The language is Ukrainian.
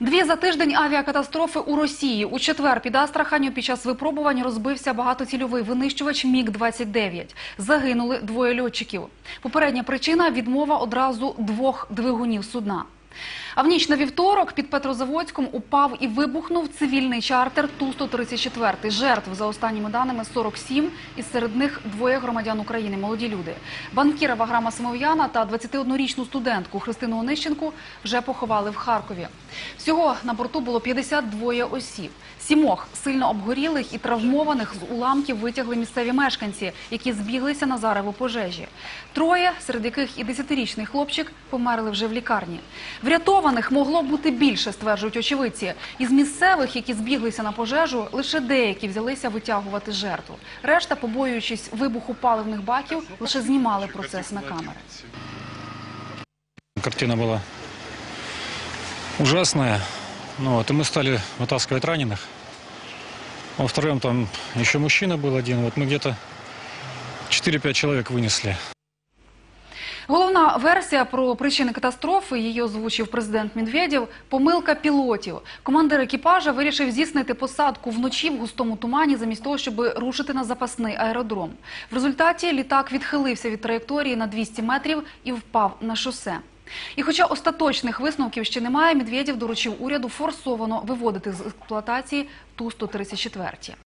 Дві за тиждень авіакатастрофи у Росії. У четвер під Астраханю під час випробувань розбився багатоцільовий винищувач Міг-29. Загинули двоє льотчиків. Попередня причина – відмова одразу двох двигунів судна. А в ніч на вівторок під Петрозаводськом упав і вибухнув цивільний чартер Ту-134. Жертв, за останніми даними, 47, і серед них двоє громадян України, молоді люди. Банкіра Ваграма Самов'яна та 21-річну студентку Христину Онищенку вже поховали в Харкові. Всього на борту було 52 осіб. Сімох сильно обгорілих і травмованих з уламків витягли місцеві мешканці, які збіглися на зареву пожежі. Троє, серед яких і 10-річний хлопчик, померли вже в лікарні Врятованих могло бути більше, стверджують очевидці. Із місцевих, які збіглися на пожежу, лише деякі взялися витягувати жертву. Решта, побоюючись вибуху паливних баків, лише знімали процес на камери. Картина была ужасная. Ну, вот, и мы стали вытаскивать раненых. Во втором там еще мужчина был один. Вот мы где-то 4-5 человек вынесли. Головна версія про причини катастрофи, її озвучив президент Медведєв, помилка пілотів. Командир екіпажа вирішив здійснити посадку вночі в густому тумані, замість того, щоб рушити на запасний аеродром. В результаті літак відхилився від траєкторії на 200 метрів і впав на шосе. І хоча остаточних висновків ще немає, Медведєв доручив уряду форсовано виводити з експлуатації Ту-134.